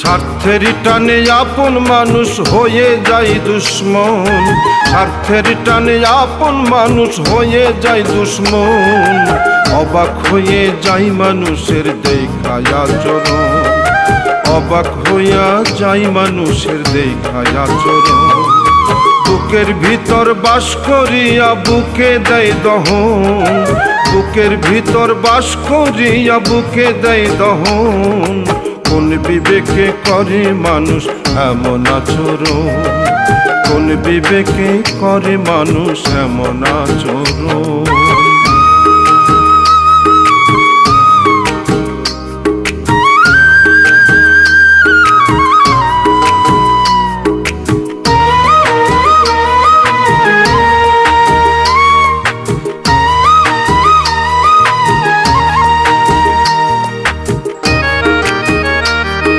স্বার্থের টানে আপন মানুষ হয়ে যায় দুশ্মন। স্বার্থের টানে আপন মানুষ হয়ে যায় দুশ্মন। অবাক হয়ে যায় মানুষের দেখায় আচরণ অবাক হইয়া যায় মানুষের দেখায় আচরণ বুকের ভিতর বাস করিয়া বুকে দেয় দহন। বুকের ভিতর বাস করিয়া বুকে দেয় দহন। কোন বিবেকে করে মানুষ? এমন আচরণ। কোন বিবেকে করে মানুষ? এমন আচরণ।